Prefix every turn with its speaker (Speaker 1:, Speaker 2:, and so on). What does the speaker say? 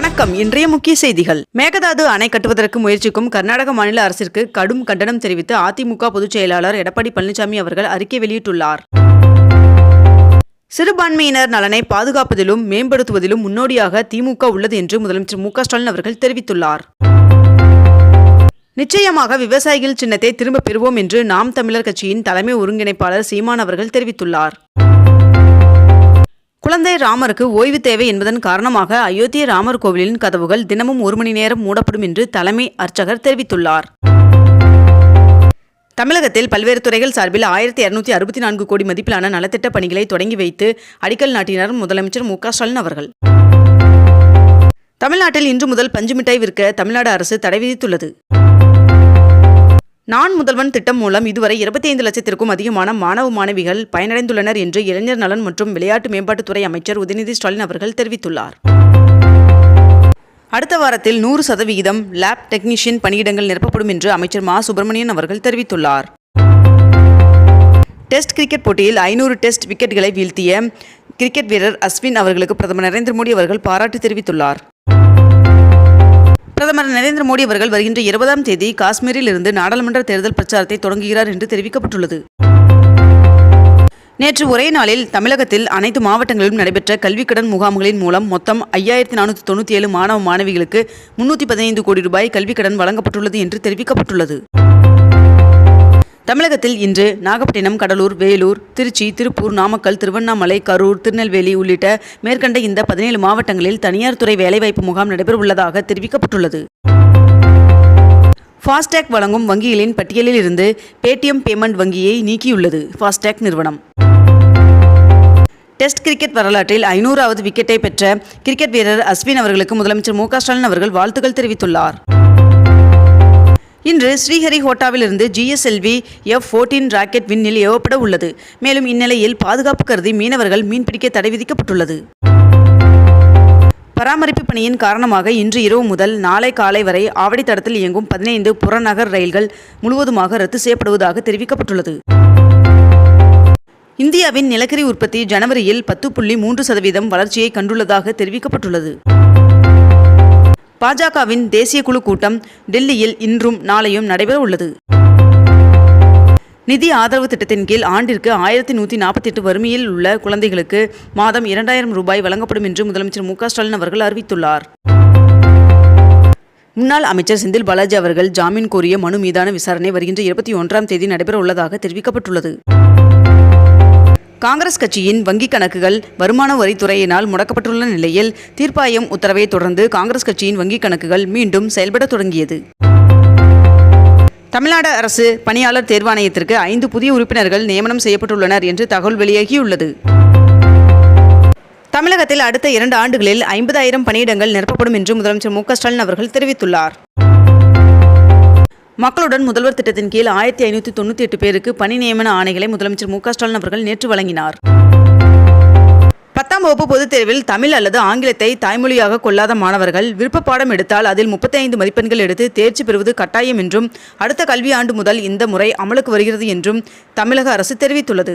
Speaker 1: வணக்கம். இன்றைய முக்கிய செய்திகள். மேகதாது அணை கட்டுவதற்கு முயற்சிக்கும் கர்நாடக மாநில அரசிற்கு கடும் கண்டனம் தெரிவித்து அதிமுக பொதுச் செயலாளர் எடப்பாடி பழனிசாமி அவர்கள் அறிக்கை வெளியிட்டுள்ளார். சிறுபான்மையினர் நலனை பாதுகாப்பதிலும் மேம்படுத்துவதிலும் முன்னோடியாக திமுக உள்ளது என்று முதலமைச்சர் மு ஸ்டாலின் அவர்கள் தெரிவித்துள்ளார். நிச்சயமாக விவசாயிகள் சின்னத்தை திரும்ப பெறுவோம் என்று நாம் தமிழர் கட்சியின் தலைமை ஒருங்கிணைப்பாளர் சீமான் அவர்கள் தெரிவித்துள்ளார். ராமருக்கு ஓய்வு தேவை என்பதன் காரணமாக அயோத்திய ராமர் கோவிலின் கதவுகள் தினமும் ஒரு மணி நேரம் மூடப்படும் என்று தலைமை அர்ச்சகர் தெரிவித்துள்ளார். தமிழகத்தில் பல்வேறு துறைகள் சார்பில் ஆயிரத்தி இருநூத்தி அறுபத்தி நான்கு கோடி மதிப்பிலான நலத்திட்ட பணிகளை தொடங்கி வைத்து அடிக்கல் நாட்டினார் முதலமைச்சர் மு க ஸ்டாலின் அவர்கள். தமிழ்நாட்டில் இன்று முதல் பஞ்சு மிட்டாய் விற்க தமிழ்நாடு அரசு தடை விதித்துள்ளது. நான் முதல்வன் திட்டம் மூலம் இதுவரை இருபத்தி ஐந்து லட்சத்திற்கும் அதிகமான மாணவ மாணவிகள் பயனடைந்துள்ளனர் என்று இளைஞர் நலன் மற்றும் விளையாட்டு மேம்பாட்டுத்துறை அமைச்சர் உதயநிதி ஸ்டாலின் அவர்கள் தெரிவித்துள்ளார். அடுத்த வாரத்தில் நூறு சதவிகிதம் லேப் டெக்னீஷியன் பணியிடங்கள் நிரப்பப்படும் என்று அமைச்சர் மா. சுப்பிரமணியன் அவர்கள் தெரிவித்துள்ளார். டெஸ்ட் கிரிக்கெட் போட்டியில் ஐநூறு டெஸ்ட் விக்கெட்டுகளை வீழ்த்திய கிரிக்கெட் வீரர் அஸ்வின் அவர்களுக்கு பிரதமர் நரேந்திர மோடி அவர்கள் பாராட்டு தெரிவித்துள்ளார். பிரதமர் நரேந்திர மோடி அவர்கள் வருகின்ற இருபதாம் தேதி காஷ்மீரில் இருந்து நாடாளுமன்ற தேர்தல் பிரச்சாரத்தை தொடங்குகிறார் என்று தெரிவிக்கப்பட்டுள்ளது. நேற்று ஒரே நாளில் தமிழகத்தில் அனைத்து மாவட்டங்களிலும் நடைபெற்ற கல்விக்கடன் முகாம்களின் மூலம் மொத்தம் ஐயாயிரத்தி நானூற்றி தொண்ணூற்றி ஏழு மாணவ மாணவிகளுக்கு முன்னூற்றி பதினைந்து கோடி ரூபாய் கல்விக் கடன் வழங்கப்பட்டுள்ளது என்று தெரிவிக்கப்பட்டுள்ளது. தமிழகத்தில் இன்று நாகப்பட்டினம் கடலூர் வேலூர் திருச்சி திருப்பூர் நாமக்கல் திருவண்ணாமலை கரூர் திருநெல்வேலி உள்ளிட்ட மேற்கண்ட இந்த பதினேழு மாவட்டங்களில் தனியார் துறை வேலைவாய்ப்பு முகாம் நடைபெறவுள்ளதாக தெரிவிக்கப்பட்டுள்ளது. ஃபாஸ்டேக் வழங்கும் வங்கிகளின் பட்டியலில் இருந்து பேடிஎம் பேமெண்ட் வங்கியை நீக்கியுள்ளது ஃபாஸ்டேக் நிறுவனம். டெஸ்ட் கிரிக்கெட் வரலாற்றில் ஐநூறாவது விக்கெட்டை பெற்ற கிரிக்கெட் வீரர் அஸ்வின் அவர்களுக்கு முதலமைச்சர் மு க ஸ்டாலின் அவர்கள் வாழ்த்துக்கள் தெரிவித்துள்ளார். இன்று ஸ்ரீஹரிஹோட்டாவிலிருந்து ஜிஎஸ்எல்வி எஃப் ஃபோர்டீன் ராக்கெட் விண்ணில் ஏவப்பட உள்ளது. மேலும் இந்நிலையில் பாதுகாப்பு கருதி மீனவர்கள் மீன்பிடிக்க தடை விதிக்கப்பட்டுள்ளது. பராமரிப்பு பணியின் காரணமாக இன்று இரவு முதல் நாளை காலை வரை ஆவடி தடத்தில் இயங்கும் பதினைந்து புறநகர் ரயில்கள் முழுவதுமாக ரத்து செய்யப்படுவதாக தெரிவிக்கப்பட்டுள்ளது. இந்தியாவின் நிலக்கரி உற்பத்தி ஜனவரியில் பத்து புள்ளி மூன்று சதவீதம் வளர்ச்சியை கண்டுள்ளதாக தெரிவிக்கப்பட்டுள்ளது. பாஜகவின் தேசிய குழு கூட்டம் டெல்லியில் இன்றும் நாளையும் நடைபெற உள்ளது. நிதி ஆதரவு திட்டத்தின் கீழ் ஆண்டிற்கு ஆயிரத்தி நூற்றி நாற்பத்தி எட்டு வறுமையில் உள்ள குழந்தைகளுக்கு மாதம் இரண்டாயிரம் ரூபாய் வழங்கப்படும் என்று முதலமைச்சர் மு ஸ்டாலின் அவர்கள் அறிவித்துள்ளார். முன்னாள் அமைச்சர் செந்தில் பாலாஜி அவர்கள் ஜாமீன் கோரிய மனு மீதான விசாரணை வருகின்ற இருபத்தி ஒன்றாம் தேதி நடைபெற உள்ளதாக தெரிவிக்கப்பட்டுள்ளது. காங்கிரஸ் கட்சியின் வங்கிக் கணக்குகள் வருமான வரித்துறையினால் முடக்கப்பட்டுள்ள நிலையில் தீர்ப்பாயம் உத்தரவை தொடர்ந்து காங்கிரஸ் கட்சியின் வங்கிக் கணக்குகள் மீண்டும் செயல்பட தொடங்கியது. தமிழ்நாடு அரசு பணியாளர் தேர்வாணையத்திற்கு ஐந்து புதிய உறுப்பினர்கள் நியமனம் செய்யப்பட்டுள்ளனர் என்று தகவல் வெளியாகியுள்ளது. தமிழகத்தில் அடுத்த இரண்டு ஆண்டுகளில் ஐம்பதாயிரம் பணியிடங்கள் நிரப்பப்படும் என்று முதலமைச்சர் மு க ஸ்டாலின் அவர்கள் தெரிவித்துள்ளார். மக்களுடன் முதல்வர் திட்டத்தின் கீழ் ஆயிரத்தி ஐநூற்றி தொண்ணூற்றி எட்டு பேருக்கு பணி நியமன ஆணைகளை முதலமைச்சர் மு ஸ்டாலின் அவர்கள் நேற்று வழங்கினார். பத்தாம் வகுப்பு பொதுத் தேர்வில் தமிழ் அல்லது ஆங்கிலத்தை தாய்மொழியாக கொள்ளாத மாணவர்கள் விருப்ப பாடம் எடுத்தால் அதில் முப்பத்தி ஐந்து மதிப்பெண்கள் எடுத்து தேர்ச்சி பெறுவது கட்டாயம் என்றும் அடுத்த கல்வியாண்டு முதல் இந்த முறை அமலுக்கு வருகிறது என்றும் தமிழக அரசு தெரிவித்துள்ளது.